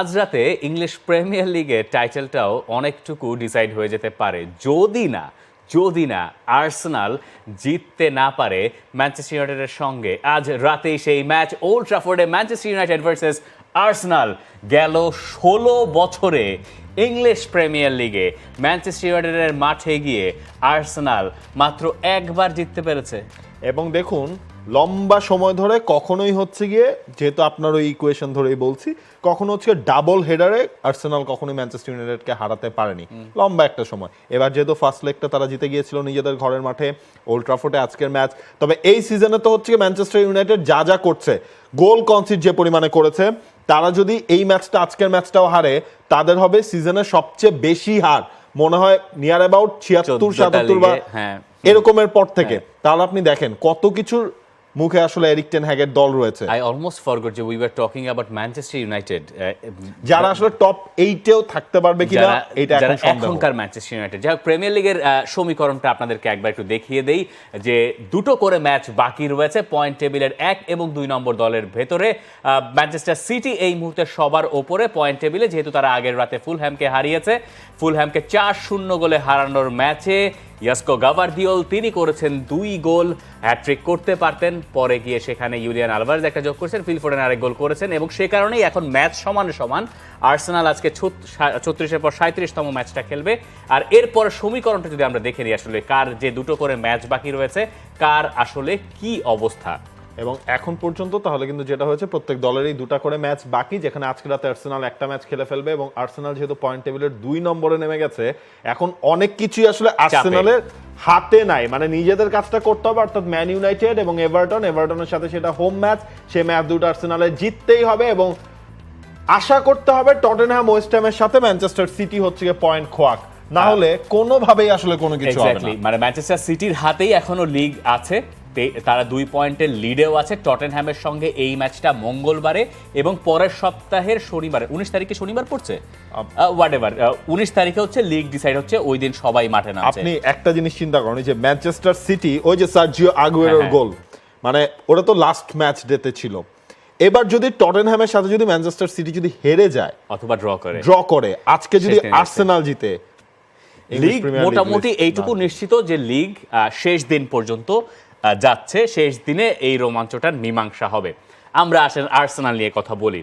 আজ রাতে English premier লিগের টাইটেলটাও অনেকটুকু ডিসাইড হয়ে যেতে পারে। যদি না যদি না আর্সেনাল জিততে না পারে ম্যানচেস্টার ইউনাইটেডের সঙ্গে, আজ রাতেই সেই ম্যাচ ওল্ড ট্রাফোর্ডে ম্যানচেস্টার ইউনাইটেড ভার্সেস আর্সেনাল গেল ষোলো বছরে ইংলিশ প্রিমিয়ার লিগে। ম্যানচেস্টার ইউনাইটেডের মাঠে গিয়ে আর্সেনাল মাত্র একবার জিততে পেরেছে। এবং দেখুন লম্বা সময় ধরে কখনোই হচ্ছে গিয়ে যেহেতু আপনার ওই ইকুয়েশন ধরেই বলছি কখনো হচ্ছে ডাবল হেডারে আর্সেনাল কখনোই ম্যানচেস্টার ইউনাইটেডকে হারাতে পারেনি। লম্বা একটা সময়। এবার যেহেতু ফার্স্ট লেগটা তারা জিতে গিয়েছিল নিজেদের ঘরের মাঠে ওল্ড ট্রাফোর্ডে আজকের ম্যাচ তবে এই সিজনে তো হচ্ছে ম্যানচেস্টার ইউনাইটেড যা যা করছে গোল কনসিড যে পরিমাণে করেছে তারা যদি এই ম্যাচটা আজকের ম্যাচটাও হারে তাদের হবে সিজনের সবচেয়ে বেশি হার। মনে হয় নিয়ার অ্যাবাউট ছিয়াত্তর 14টা সাতাত্তর বা হ্যাঁ। এরকমের পর থেকে। তাহলে আপনি দেখেন কত কিছুর মুখে আসলে এরিক টেন হ্যাগের দল রয়েছে। আই অলমোস্ট ফরগট যে we were talking about Manchester United যারা আসলে টপ এইটেও থাকতে পারবে কিনা এটা এখন সন্দেহ। এখনকার ম্যানচেস্টার ইউনাইটেড যাই প্রিমিয়ার লিগের সমীকরণটা আপনাদেরকে একবার একটু দেখিয়ে দেই যে দুটো করে ম্যাচ বাকি রয়েছে পয়েন্ট টেবিলের এক এবং দুই নম্বর দলের ভেতরে। ম্যানচেস্টার সিটি এই মুহূর্তে সবার ওপরে পয়েন্ট টেবিলে যেহেতু তারা আগের রাতে ফুলহ্যামকে হারিয়েছে। ফুলহ্যামকে চার শূন্য গোলে হারানোর ম্যাচে ইয়াস্কো গাভার্দিওল, তিনি করেছেন দুই গোল হ্যাট্রিক করতে পারতেন, পরে গিয়ে সেখানে ইউলিয়ান আলভারেজ একটা যোগ করেছেন ফিলফোর্ডেন আরেক গোল করেছেন, এবং সে কারণেই এখন ম্যাচ সমান সমান। আর্সেনাল আজকে ছত্রিশের পর সাঁত্রিশতম ম্যাচটা খেলবে। আর এরপর সমীকরণটা যদি আমরা দেখে নিই, আসলে কার যে দুটো করে ম্যাচ বাকি রয়েছে, কার আসলে কি অবস্থা? এবং এখন পর্যন্ত তাহলে কিন্তু যেটা হয়েছে প্রত্যেক দলেরই দুটা করে ম্যাচ বাকি যেখানে আজকে রাতে আর্সেনাল একটা ম্যাচ খেলে ফেলবে এবং আর্সেনাল যেহেতু পয়েন্ট টেবিলের দুই নম্বরে নেমে গেছে এখন অনেক কিছুই আসলে আর্সেনালের হাতে নাই। মানে নিজেদের কাজটা করতে হবে অর্থাৎ ম্যান ইউনাইটেড এবং এভারটন এভারটনের সাথে সেটা হোম ম্যাচ সেই ম্যাচ দুটো আর্সেনালে জিততেই হবে এবং আশা করতে হবে টটেনহ্যাম ওয়েস্ট হ্যামের সাথে ম্যানচেস্টার সিটি হচ্ছে গিয়ে পয়েন্ট খোয়াক। না হলে কোনোভাবেই আসলে কোনো কিছু হবে না। মানে ম্যানচেস্টার সিটির হাতেই এখনও লিগ আছে। তারা দুই পয়েন্টের লিডেও আছে। টটেনহ্যামের সঙ্গে এই ম্যাচটা মঙ্গলবারে এবং পরের সপ্তাহের শনিবারে উনিশ তারিখে শনিবার পড়ছে? হোয়াট এভার উনিশ তারিখে হচ্ছে লিগ ডিসাইড হচ্ছে ওই দিন সবাই মাঠে নামছে। আপনি একটা জিনিস চিন্তা করেন যে ম্যানচেস্টার সিটি ওই যে সার্জিও আগুয়েরোর হ্যাঁ, গোল মানে ওটা তো লাস্ট ম্যাচ ডেতে ছিল। এবার যদি টটেনহ্যামের সাথে যদি ম্যানচেস্টার সিটি যদি হেরে যায় অথবা ড্র করে। ড্র করে আজকে যদি আর্সেনাল জিতে লিগ মোটামুটি এইটুকু নিশ্চিত যে লিগ শেষ দিন পর্যন্ত যাচ্ছে শেষ দিনে এই রোমাঞ্চটার মীমাংসা হবে। আমরা আসেন আর্সেনাল নিয়ে কথা বলি।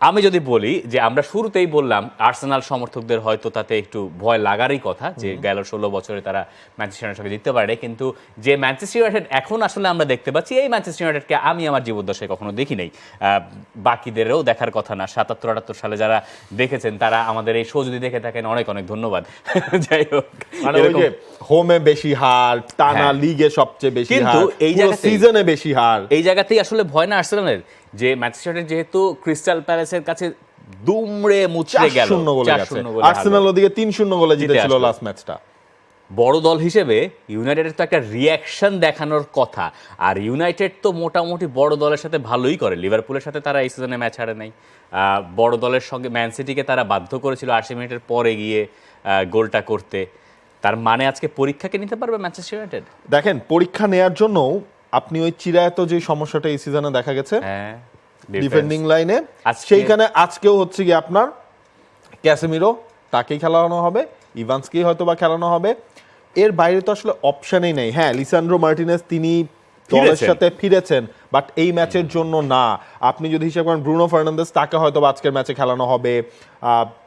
আমি যদি বলি যে আমরা শুরুতেই বললাম আর্সেনাল সমর্থকদের হয়তো তাতে একটু ভয় লাগারই কথা যে গেল ষোলো বছরে তারা ম্যানচেস্টার ইউনাইটেডের সঙ্গে জিততে পারে কিন্তু যে ম্যানচেস্টার ইউনাইটেড এখন আসলে আমরা দেখতে পাচ্ছি এই ম্যানচেস্টার ইউনাইটেডকে আমি আমার জীবদ্দশায় কখনো দেখি নাই। বাকিদেরও দেখার কথা না। সাতাত্তর আটাত্তর সালে যারা দেখেছেন তারা আমাদের এই শো যদি দেখে থাকেন অনেক অনেক ধন্যবাদ। যাই হোক মানে হোমে বেশি হার টানা হ্যাঁ। লিগে সবচেয়ে বেশি কিন্তু এই জায়গাতেই- সিজনে বেশি হার। এই জায়গাতেই আসলে ভয় না আর্সেনালের। যে ম্যানচেস্টার ইউনাইটেড যেহেতু ক্রিস্টাল প্যালেসের কাছে দুমড়ে মুচড়ে গেল। শূন্য গোলে আর্সেনাল ওদিকে তিন শূন্য গোলে জিতেছিল লাস্ট ম্যাচটা বড় দল হিসেবে ইউনাইটেডের তো একটা রিয়াকশন দেখানোর কথা। আর ইউনাইটেড তো মোটামুটি বড় দলের সাথে ভালোই করে। লিভারপুলের সাথে তারা এই সিজনে ম্যাচ হারে নাই। বড় দলের সঙ্গে ম্যান সিটিকে তারা বাধ্য করেছিল আশি মিনিটের পরে গিয়ে গোলটা করতে। তার মানে আজকে পরীক্ষাকে নিতে পারবে ম্যানচেস্টার ইউনাইটেড দেখেন পরীক্ষা নেয়ার জন্য আপনি ওই চিরায়ত যে সমস্যাটা এই সিজনে দেখা গেছে হ্যাঁ ডিফেন্ডিং লাইনে আজকে- সেইখানে আজকেও হচ্ছে কি আপনার ক্যাসেমিরো তাকেই খেলানো হবে ইভান্সকেই হয়তো বা খেলানো হবে। এর বাইরে তো আসলে অপশনই নেই। হ্যাঁ লিসান্ড্রো মার্টিনেস তিনি দলের সাথে ফিরেছেন বাট এই ম্যাচের জন্য না। আপনি যদি হিসাব করেন ব্রুনো ফার্নান্দেস তাকে হয়তো আজকের ম্যাচে খেলানো হবে।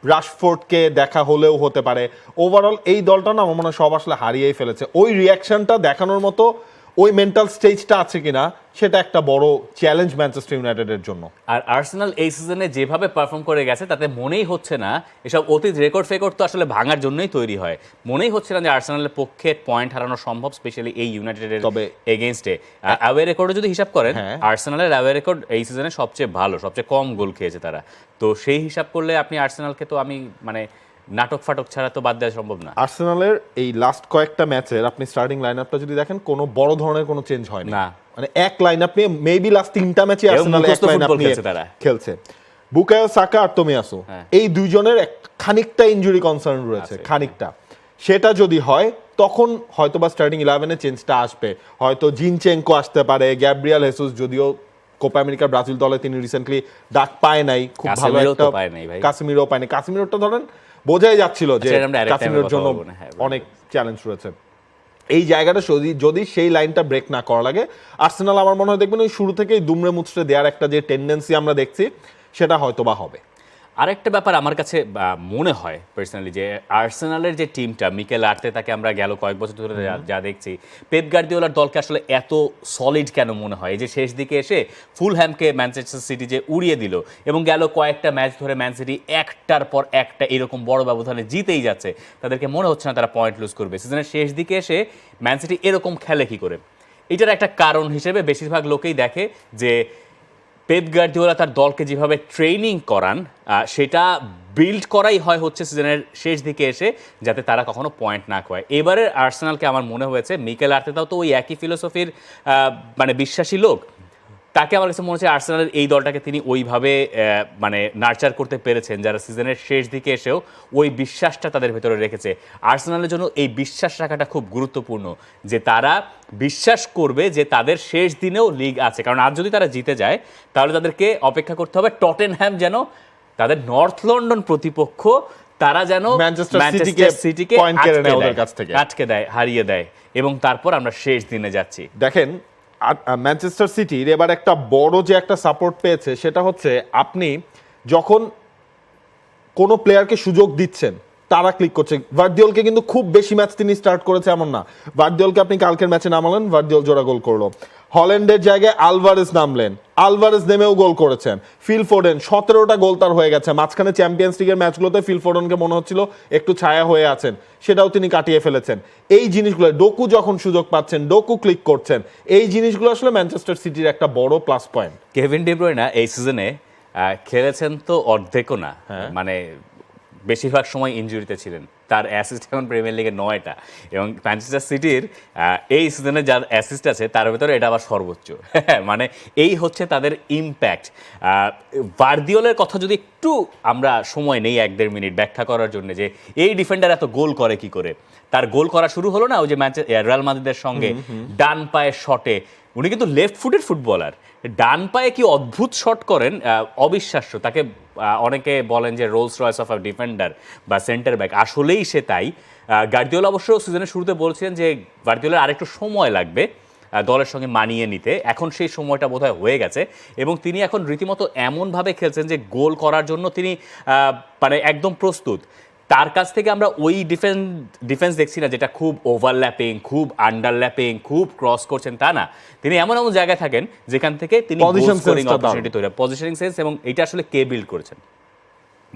রাশফোর্ডকে দেখা হলেও হতে পারে। ওভারঅল এই দলটা না আমার মনে হয় সব আসলে হারিয়েই ফেলেছে। ওই রিয়াকশনটা দেখানোর মতো ওই মেন্টাল স্টেজটা আছে কিনা সেটা একটা বড় চ্যালেঞ্জ ম্যানচেস্টার ইউনাইটেডের জন্য। আর আর্সেনাল এই সিজনে যেভাবে পারফর্ম করে গেছে তাতে মনেই হচ্ছে না এসব অতীত রেকর্ড ফেকর্ড তো আসলে ভাঙার জন্যই তৈরি হয়। মনেই হচ্ছে না যে আর্সেনালের পক্ষে পয়েন্ট হারানো সম্ভব স্পেশালি এই ইউনাইটেডের তবে- এগেনস্টে অ্যাওয়ে রেকর্ডে যদি হিসাব করেন। আর্সেনালের অ্যাওয়ে রেকর্ড এই সিজনে সবচেয়ে ভালো সবচেয়ে কম গোল খেয়েছে তারা। তো সেই হিসাব করলে আপনি আর্সেনালকে তো আমি মানে নাটক ফাটক ছাড়া তো বাদ দেওয়া সম্ভব না। আর্সেনালের এই লাস্ট কয়েকটা ম্যাচের আপনি স্টার্টিং লাইন আপটা যদি দেখেন কোনো বড় ধরনের কোনো চেঞ্জ হয়নি। না। মানে এক লাইন আপনি মেবি লাস্ট তিনটা ম্যাচে আর্সেনাল এক লাইন খেলছে তারা। খেলছে। বুকায়ো সাকা আর তোমিয়াসু। হ্যাঁ। এই দুইজনের এক খানিকটা ইনজুরি কনসার্ন রয়েছে খানিকটা। সেটা যদি হয় তখন হয়তো বা স্টার্টিং ইলেভেনে চেঞ্জটা আসবে। হয়তো জিনচেঙ্কো আসতে পারে গ্যাব্রিয়াল হেসুস যদিও কোপা আমেরিকা ব্রাজিল দলে তিনি রিসেন্টলি ডাক পায় নাই খুব ভালো একটা পায় নাই ভাই। কাসিমিরো পায়নি কাশ্মীরটা ধরেন বোঝাই যাচ্ছিল যে আচ্ছা, কথা জন্য হ্যাঁ। অনেক চ্যালেঞ্জ রয়েছে এই জায়গাটা যদি যদি সেই লাইনটা ব্রেক না করা লাগে আর্সেনাল আমার মনে হয় দেখবেন ওই শুরু থেকেই দুমড়ে মুচড়ে দেওয়ার একটা যে টেন্ডেন্সি আমরা দেখছি সেটা হয়তো বা হবে আরেকটা ব্যাপার আমার কাছে মনে হয় পার্সোনালি যে আর্সেনালের যে টিমটা মিকেল আর্তে তাকে আমরা গেল কয়েক বছর ধরে যা- দেখছি পেপ গার্দিওলার দলকে আসলে এত সলিড কেন মনে হয়? এই যে শেষ দিকে এসে ফুলহ্যামকে ম্যানচেস্টার সিটি যে উড়িয়ে দিল এবং গেল কয়েকটা ম্যাচ ধরে ম্যান সিটি একটার পর একটা এরকম বড় ব্যবধানে জিতেই যাচ্ছে তাদেরকে মনে হচ্ছে না তারা পয়েন্ট লুজ করবে। সিজনের শেষ দিকে এসে ম্যান সিটি এরকম খেলে কি করে? এটার একটা কারণ হিসেবে বেশিরভাগ লোকেই দেখে যে পেপ গার্দিওলা তার দলকে যেভাবে ট্রেনিং করান সেটা বিল্ড করাই হয় হচ্ছে সিজনের শেষ দিকে এসে, যাতে তারা কখনো পয়েন্ট না খোয়ায়। এবারের আর্সেনালকে আমার মনে হয়েছে, মিকেল আর্তেতাও তো ওই একই ফিলোসফির মানে বিশ্বাসী লোক। তাকে আমার কাছে মনে হচ্ছে আর্সেনালের এই দলটাকে তিনি ওইভাবে মানে নার্চার করতে পেরেছেন যারা সিজনের শেষ দিকে এসেও ওই বিশ্বাসটা তাদের ভেতরে রেখেছে। আর্সেনালের জন্য এই বিশ্বাস রাখাটা খুব গুরুত্বপূর্ণ যে তারা বিশ্বাস করবে যে তাদের শেষ দিনেও লিগ আছে। কারণ আজ যদি তারা জিতে যায় তাহলে তাদেরকে অপেক্ষা করতে হবে টটেনহ্যাম যেন তাদের নর্থ লন্ডন প্রতিপক্ষ তারা যেন ম্যানচেস্টার সিটিকে। আটকে দেয় হারিয়ে দেয়। এবং তারপর আমরা শেষ দিনে যাচ্ছি। দেখেন ম্যানচেস্টার সিটির এবার একটা বড় যে একটা সাপোর্ট পেয়েছে, সেটা হচ্ছে আপনি যখন কোনো প্লেয়ারকে সুযোগ দিচ্ছেন, তারা ক্লিক করছে। ভার্দিওলকে কিন্তু খুব বেশি ম্যাচ তিনি স্টার্ট করেছে এমন না। ভার্দিওলকে আপনি কালকের ম্যাচে নামালেন ভার্দিওল জোড়া গোল করল। হল্যান্ডের জায়গায় আলভারেজ নামলেন। আলভারেজ নেমেও গোল করেছেন। ফিল ফোডেন সতেরোটা গোল তার হয়ে গেছে। মাঝখানে চ্যাম্পিয়ন্স লিগের ম্যাচগুলোতে ফিল ফোডেনকে মনে হচ্ছিল একটু ছায়া হয়ে আছেন। সেটাও তিনি কাটিয়ে ফেলেছেন। এই জিনিসগুলো ডোকু যখন সুযোগ পাচ্ছেন ডোকু ক্লিক করছেন এই জিনিসগুলো আসলে ম্যানচেস্টার সিটির একটা বড় প্লাস পয়েন্ট কেভিন ডিব্রয়না এই সিজনে খেলেছেন তো অর্ধেকও না। মানে বেশিরভাগ সময় ইনজুরিতে ছিলেন। তার অ্যাসিস্ট এখন প্রিমিয়ার লিগে নয়টা এবং ম্যানচেস্টার সিটির এই সিজনে যার অ্যাসিস্ট আছে তার ভেতরে এটা আবার সর্বোচ্চ। মানে এই হচ্ছে তাদের ইম্প্যাক্ট বার্দিওলের কথা যদি একটু আমরা সময় নেই এক দেড় মিনিট ব্যাখ্যা করার জন্য যে এই ডিফেন্ডার এত গোল করে কি করে? তার গোল করা শুরু হলো না ওই যে ম্যাচ রিয়াল মাদ্রিদের সঙ্গে ডান পায়ের শটে উনি কিন্তু লেফট ফুটের ফুটবলার ডান পায়ে কি অদ্ভুত শট করেন? অবিশ্বাস্য। তাকে অনেকে বলেন যে Rolls Royce of a defender বা সেন্টার ব্যাক আসলেই সে তাই। গার্দিওলা অবশ্য সিজনের শুরুতে বলছিলেন যে গার্দিওলার আরেকটু সময় লাগবে দলের সঙ্গে মানিয়ে নিতে। এখন সেই সময়টা বোধহয় হয়ে গেছে এবং তিনি এখন রীতিমতো এমনভাবে খেলছেন যে গোল করার জন্য তিনি মানে একদম প্রস্তুত। তার কাছ থেকে আমরা ওই ডিফেন্স ডিফেন্স দেখছি না যেটা খুব ওভারল্যাপিং খুব আন্ডারল্যাপিং খুব ক্রস করছেন তা না। তিনি এমন এমন জায়গায় থাকেন যেখান থেকে তিনি Position স্কোরিং অপরচুনিটি তৈরি পজিশনিং সেন্স এবং এটা আসলে কে বিল্ড করেছেন?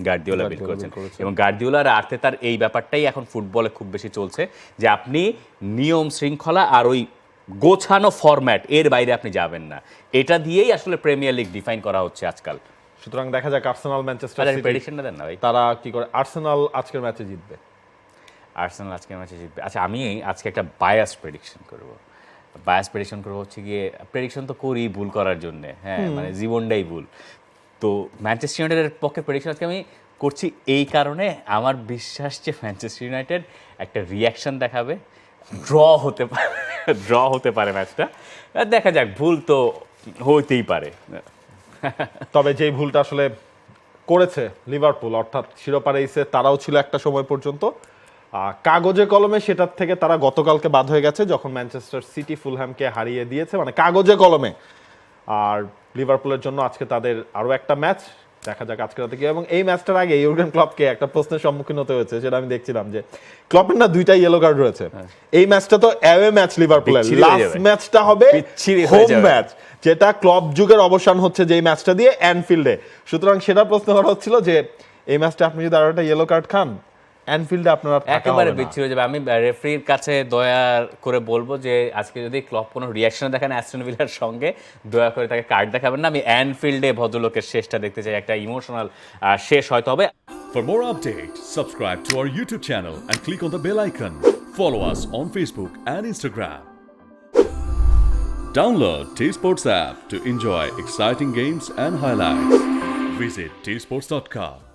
গার্দিওলা বিল্ড করেছেন। এবং গার্দিওলার আর্তে তার এই ব্যাপারটাই এখন ফুটবলে খুব বেশি চলছে যে আপনি নিয়ম শৃঙ্খলা আর ওই গোছানো ফরম্যাট এর বাইরে আপনি যাবেন না। এটা দিয়েই আসলে প্রিমিয়ার লিগ ডিফাইন করা হচ্ছে আজকাল। সুতরাং দেখা যাক আর্সেনাল ম্যানচেস্টার সিটি প্রেডিকশনটা দেন না ভাই। তারা কি করে আর্সেনাল আজকের ম্যাচে জিতবে। আর্সেনাল আজকের ম্যাচে জিতবে। আচ্ছা আমি আজকে একটা বায়াস প্রেডিকশন করব। বায়াস প্রেডিকশন করব হচ্ছে গিয়ে প্রেডিকশন তো করি ভুল করার জন্য হ্যাঁ মানে জীবনটাই ভুল। তো ম্যানচেস্টার ইউনাইটেডের পক্ষে প্রেডিকশন আজকে আমি করছি এই কারণে আমার বিশ্বাস যে ম্যানচেস্টার ইউনাইটেড একটা রিয়াকশন দেখাবে। ড্র হতে পারে ড্র হতে পারে ম্যাচটা দেখা যাক ভুল তো হইতেই পারে। তবে যেই ভুলটা আসলে করেছে লিভারপুল, অর্থাৎ শিরোপা রেসে তারাও ছিল একটা সময় পর্যন্ত কাগজে কলমে সেটার থেকে তারা গতকালকে বাদ হয়ে গেছে যখন ম্যানচেস্টার সিটি ফুলহ্যামকে হারিয়ে দিয়েছে। মানে কাগজে কলমে। আর লিভারপুলের জন্য আজকে তাদের আরও একটা ম্যাচ দেখা যাক আজকে রাতে কি এবং এই ম্যাচটার আগে ইউরগেন ক্লপকে একটা প্রশ্নের সম্মুখীন হতে হয়েছে সেটা আমি দেখছিলাম যে ক্লপের না দুইটা ইয়েলো কার্ড রয়েছে। এই ম্যাচটা তো অ্যাওয়ে ম্যাচ লিভারপুলের হয়ে লাস্ট ম্যাচটা হবে হয়ে হোম ম্যাচ যেটা ক্লব যুগের অবসান হচ্ছে যে এই ম্যাচটা দিয়ে অ্যানফিল্ডে সুতরাং সেটা প্রশ্ন করা হচ্ছিল যে এই ম্যাচটা আপনি যদি আরও একটা ইয়েলো কার্ড খান অ্যানফিল্ডে আপনারা একেবারে বিচ্ছিন্ন যাবে। আমি রেফারির কাছে দয়া করে বলব যে আজকে যদি ক্লব কোনো রিয়াকশন দেখেন অ্যাস্টন সঙ্গে দয়া করে তাকে কার্ড দেখাবেন না। আমি অ্যানফিল্ডে ভদ্রলোকের শেষটা দেখতে চাই। একটা ইমোশনাল শেষ হয়তো হবে for more update subscribe to our YouTube channel and click on the bell icon follow us on Facebook and Instagram download T sports app to enjoy exciting games and highlights visit T sports dot com